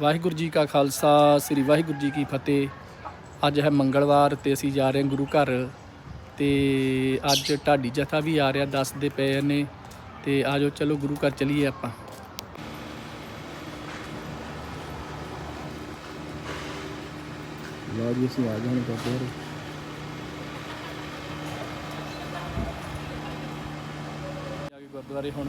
ਵਾਹਿਗੁਰੂ ਜੀ ਕਾ ਖਾਲਸਾ ਸ੍ਰੀ ਵਾਹਿਗੁਰੂ ਜੀ ਕੀ ਫਤਿਹ। ਅੱਜ ਹੈ ਮੰਗਲਵਾਰ ਤੇ ਅਸੀਂ ਜਾ ਰਹੇ ਹਾਂ ਗੁਰੂ ਘਰ। ਤੇ ਅੱਜ ਢਾਡੀ ਜਥਾ ਵੀ ਆ ਰਿਹਾ ਦੱਸਦੇ ਪਏ ਨੇ। ਤੇ ਆਜੋ ਚਲੋ ਗੁਰੂ ਘਰ ਚਲੀਏ ਆਪਾਂ। ਲਓ ਜੀ ਅਸੀਂ ਆ ਗਏ ਹਾਂ ਗੁਰਦੁਆਰੇ ਹੁਣ।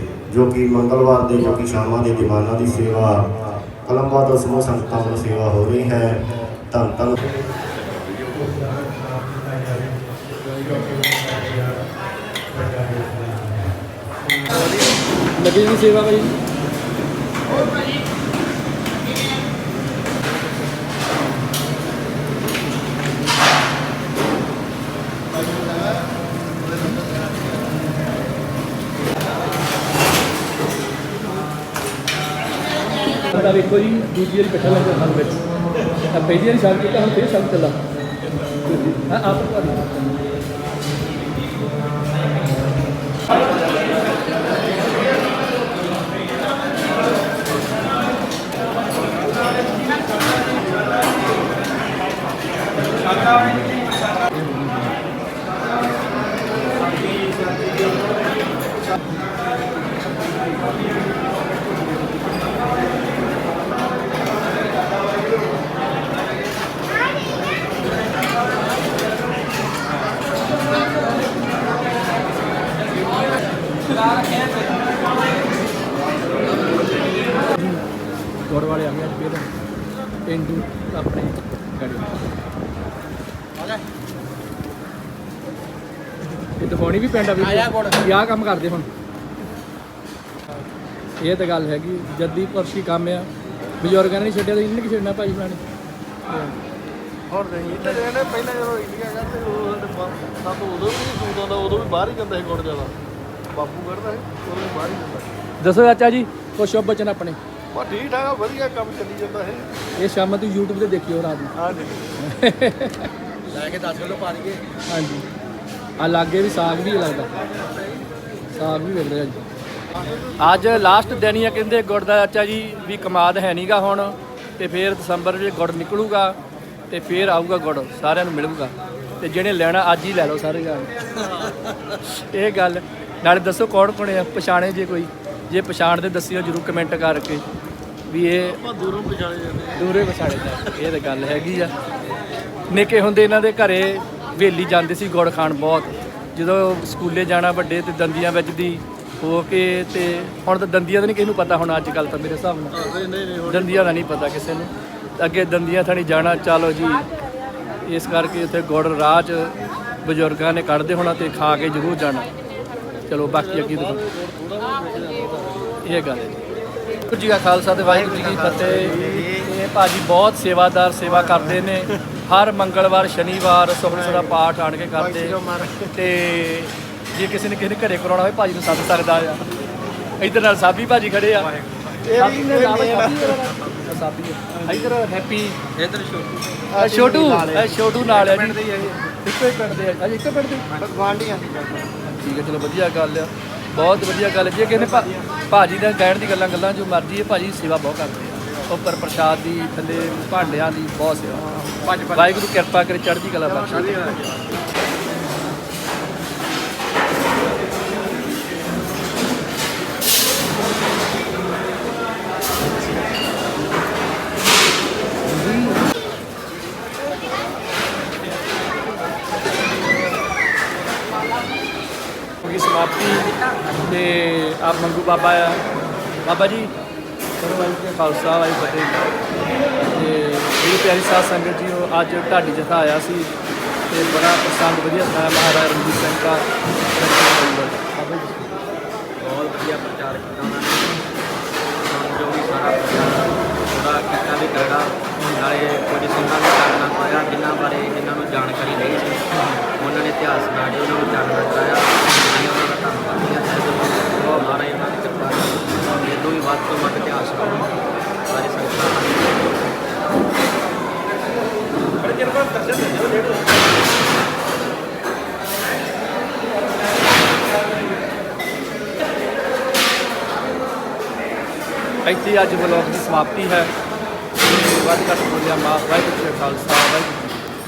ਜੋ ਕਿ ਮੰਗਲਵਾਰ ਦੇ ਜੋ ਕਿ ਸ਼ਾਮਾਂ ਦੇ ਦੀਵਾਨਾਂ ਦੀ ਸੇਵਾ ਕਲਮਵਾ ਤੋਂ ਸਮੂਹ ਸੰਗਤਾਂ ਵੱਲੋਂ ਸੇਵਾ ਹੋ ਰਹੀ ਹੈ। ਧੰਨ ਧੰਨ। ਲੱਗੀ ਦੀ ਸੇਵਾ ਭਾਈ ਤਾਂ ਵੇਖੋ ਜੀ, ਦੂਜੀ ਵਾਰੀ ਇਕੱਠਾ ਲੱਗਦਾ ਸਾਨੂੰ ਵਿੱਚ। ਆ ਪਹਿਲੀ ਵਾਰੀ ਸ਼ਾਮ ਕੀਤਾ, ਹੁਣ ਫੇਰ ਸ਼ਾਮ ਚੱਲਾ। ਹਾਂ, ਆਪ ਤੁਹਾਡੀ ਗੁੜ ਵਾਲੇ ਆ ਗਏ ਅੱਜ ਫਿਰ ਪਿੰਡੂ ਆਪਣੇ ਗੜੀ ਇਹ ਦਿਖਾਉਣੀ ਵੀ ਪਿੰਡ ਆ ਵੀ ਆਹ ਕੰਮ ਕਰਦੇ ਹੁਣ। ਇਹ ਤਾਂ ਗੱਲ ਹੈਗੀ ਜੱਦੀ ਪਰਸ਼ੀ ਕੰਮ ਆ। ਬਜ਼ੁਰਗਾਂ ਨੇ ਨਹੀਂ ਛੱਡਿਆ ਤਾਂ ਇਹਨੇ ਕਿ ਛੱਡਣਾ ਭਾਈ ਬਣਾਣੇ ਹੁਣ ਨਹੀਂ ਇੱਥੇ ਜਿਹੜੇ ਪਹਿਲਾਂ ਜਦੋਂ ਇੰਡੀਆ ਕਰਦੇ ਉਹ ਸਾਡੇ ਬਾ- ਸਾਨੂੰ ਉਦੋਂ ਵੀ ਸੂਟ ਆਉਂਦਾ ਉਦੋਂ ਵੀ ਬਾਹਰ ਹੀ ਜਾਂਦਾ ਸੀ ਗੁੜ ਜ਼ਿਆਦਾ। ਬਾਪੂ ਕੱਢਦਾ ਸੀ ਉਦੋਂ ਵੀ ਬਾਹਰ ਹੀ ਜਾਂਦਾ ਦੱਸੋ ਚਾਚਾ ਜੀ ਕੁਛ ਸ਼ੁਭ ਬਚਨ ਆਪਣੇ। ਬਸ ਠੀਕ ਠਾਕ ਆ, ਵਧੀਆ ਕੰਮ ਚੱਲੀ ਜਾਂਦਾ ਹੈ ਇਹ ਸ਼ਾਮ ਨੂੰ YouTube ਤੇ ਦੇਖਿਓ ਰਾਤ ਨੂੰ। ਹਾਂ ਜੀ। ਲੈ ਕੇ 10 ਕਿਲੋ ਪਾ ਦਈਏ। ਹਾਂਜੀ। ਆ ਲਾਗੇ ਵੀ ਸਾਗ ਵੀ ਲੱਗਦਾ। ਸਾਗ ਵੀ ਵਿਕ ਰਿਹਾ ਜੀ। ਅੱਜ ਲਾਸਟ ਦਿਨ ਹੀ ਆ ਕਹਿੰਦੇ ਗੁੜ ਦਾ ਚਾਚਾ ਜੀ ਵੀ ਕਮਾਦ ਹੈ ਨਹੀਂਗਾ ਹੁਣ ਤੇ ਫਿਰ ਦਸੰਬਰ ਵਿੱਚ ਗੁੜ ਨਿਕਲੂਗਾ ਤੇ ਫਿਰ ਆਊਗਾ ਗੁੜ ਸਾਰਿਆਂ ਨੂੰ ਮਿਲੂਗਾ। ਤੇ ਜਿਹਨੇ ਲੈਣਾ ਅੱਜ ਹੀ ਲੈ ਲਓ ਸਾਰੇ ਜਾਣੇ। ਇਹ ਗੱਲ। ਨਾਲੇ ਦੱਸੋ ਕੌਣ ਕੌਣ ਆ? ਪਛਾਣੇ ਜੇ ਕੋਈ। ਜੇ ਪਛਾਣਦੇ ਦੱਸਿਓ ਜਰੂਰ ਕਮੈਂਟ ਕਰਕੇ। ਵੀ ਇਹ ਆਪਾਂ ਦੂਰੋਂ ਪਛਾਣੇ ਜਾਂਦੇ। ਦੂਰੇ ਵਸਾੜੇ ਦਾ ਇਹ ਤਾਂ ਗੱਲ ਹੈਗੀ ਆ। ਨਿੱਕੇ ਹੁੰਦੇ ਇਹਨਾਂ ਦੇ ਘਰੇ ਵੇਲੀ ਜਾਂਦੇ ਸੀ ਗੁੜ ਖਾਣ ਬਹੁਤ। ਜਦੋਂ ਸਕੂਲੇ ਜਾਣਾ ਵੱਡੇ ਤੇ ਦੰਦੀਆਂ ਵਿੱਚ ਦੀ ਹੋ ਕੇ ਤੇ ਹੁਣ ਤਾਂ ਦੰਦੀਆਂ ਦਾ ਨਹੀਂ ਕਿਸੇ ਨੂੰ ਪਤਾ ਹੁਣ ਅੱਜ ਕੱਲ ਤਾਂ ਮੇਰੇ ਹਿਸਾਬ ਨਾਲ। ਦੰਦੀਆਂ ਦਾ ਨਹੀਂ ਪਤਾ ਕਿਸੇ ਨੂੰ। ਅੱਗੇ ਦੰਦੀਆਂ ਥਾਣੀ ਜਾਣਾ ਚਲੋ ਜੀ ਇਸ ਕਰਕੇ ਉੱਥੇ ਗੁੜ ਰਾਹ 'ਚ ਬਜ਼ੁਰਗਾਂ ਨੇ ਕੱਢਦੇ ਹੋਣਾ ਤੇ ਖਾ ਕੇ ਜ਼ਰੂਰ ਜਾਣਾ। ਚਲੋ ਬਾਕੀ ਅੱਗੇ ਦੇਖੋ ਇਹ ਗੱਲ ਹੈ ਜੀ ਕਾ ਖਾਲਸਾ ਤੇ ਵਾਹਿਗੁਰੂ ਜੀ ਕੀ ਫਤਿਹ। ਇਹ ਭਾਜੀ ਬਹੁਤ ਸੇਵਾਦਾਰ ਸੇਵਾ ਕਰਦੇ ਨੇ। ਹਰ ਮੰਗਲਵਾਰ ਸ਼ਨੀਵਾਰ ਸੁਖਮਨੀ ਦਾ ਪਾਠ ਆਣ ਕੇ ਕਰਦੇ। ਤੇ ਜੇ ਕਿਸੇ ਨੇ ਕਿਸੇ ਘਰੇ ਕਰਾਉਣਾ ਹੋਵੇ ਭਾਜੀ ਨੂੰ ਸੱਦ ਸਕਦਾ ਆ। ਇਧਰ ਨਾਲ ਸਾਬੀ ਭਾਜੀ ਖੜੇ ਆ। ਇਹ ਵੀ ਨੇ ਸਾਬੀ ਆ। ਇੱਧਰ ਹੈਪੀ। ਇਧਰ ਛੋਟੂ। ਛੋਟੂ। ਨਾਲ ਆ। ਜੀ। ਇੱਕੋ ਹੀ ਪਿੰਡ ਦੇ ਆ। ਅਜੇ ਇੱਕੋ ਪਿੰਡ ਦੇ ਗਵਾਂਡੀਆਂ ਠੀਕ ਹੈ ਚਲੋ ਵਧੀਆ ਗੱਲ ਆ। ਬਹੁਤ ਵਧੀਆ ਗੱਲ। ਜੇ ਕਿਸੇ ਨੇ ਭਾ- ਭਾਜੀ ਦਾ ਕਹਿਣ ਦੀ ਗੱਲਾਂ ਗੱਲਾਂ ਜੋ ਮਰਜ਼ੀ ਹੈ ਭਾਜੀ ਸੇਵਾ ਬਹੁਤ ਕਰਦੇ ਆ। ਉੱਪਰ ਪ੍ਰਸ਼ਾਦ ਦੀ ਥੱਲੇ ਭਾਂਡਿਆਂ ਦੀ ਬਹੁਤ ਸੇਵਾ। ਵਾਹਿਗੁਰੂ ਕਿਰਪਾ ਕਰੇ ਚੜ੍ਹਦੀ ਕਲਾ ਬਖਸ਼ੇ। ਤੇ ਆਪ ਮੰਗੂ ਬਾਬਾ ਆ। ਬਾਬਾ ਜੀ ਸਰ ਵਾਹਿਗੁਰੂ ਖਾਲਸਾ ਵਾਹਿਗੁਰੂ ਜੀ ਫਤਿਹ। ਤੇ ਮੇਰੀ ਪਿਆਰੀ ਸਾਧ ਸੰਗਤ ਜੀ, ਉਹ ਅੱਜ ਢਾਡੀ ਜਥਾ ਆਇਆ ਸੀ ਤੇ ਬੜਾ ਪਸੰਦ ਵਧੀਆ ਥਾ ਮਹਾਰਾਜਾ ਰਣਜੀਤ ਸਿੰਘ ਦਾ। ਬਹੁਤ ਵਧੀਆ ਪ੍ਰਚਾਰ ਕੀਤਾ ਉਹਨਾਂ ਨੇ। ਜੋ ਵੀ ਸਾਰਾ ਪ੍ਰਚਾਰ ਉਹਦਾ ਕੀਤਾ ਵੀ ਕਰਦਾ ਨਾਲੇ ਕੁਝ ਸਿੰਘਾਂ ਨੂੰ ਜਾਣਨਾ ਪਾਇਆ, ਜਿਨ੍ਹਾਂ ਬਾਰੇ ਜਿਨ੍ਹਾਂ ਨੂੰ ਜਾਣਕਾਰੀ ਨਹੀਂ ਸੀ। ਉਹਨਾਂ ਨੇ ਇਤਿਹਾਸ ਨਾਲ ਉਹਨਾਂ ਨੂੰ ਜਾਣਨਾ ਕਰਾਇਆ ਮੈਨੂੰ ਵੀ ਵੱਧ ਤੋਂ ਵੱਧ ਇਤਿਹਾਸ ਲਾਉਣ ਸਾਰੀ ਸੰਗਤਾਂ ਨੂੰ ਇੱਥੇ ਅੱਜ ਬਲੌਗ ਦੀ ਸਮਾਪਤੀ ਹੈ। ਵੱਧ ਘੱਟ ਬੋਲਿਆ ਮਾਫ ਵਾਹਿਗੁਰੂ ਜੀ ਕਾ ਖਾਲਸਾ, ਵਾਹਿਗੁਰੂ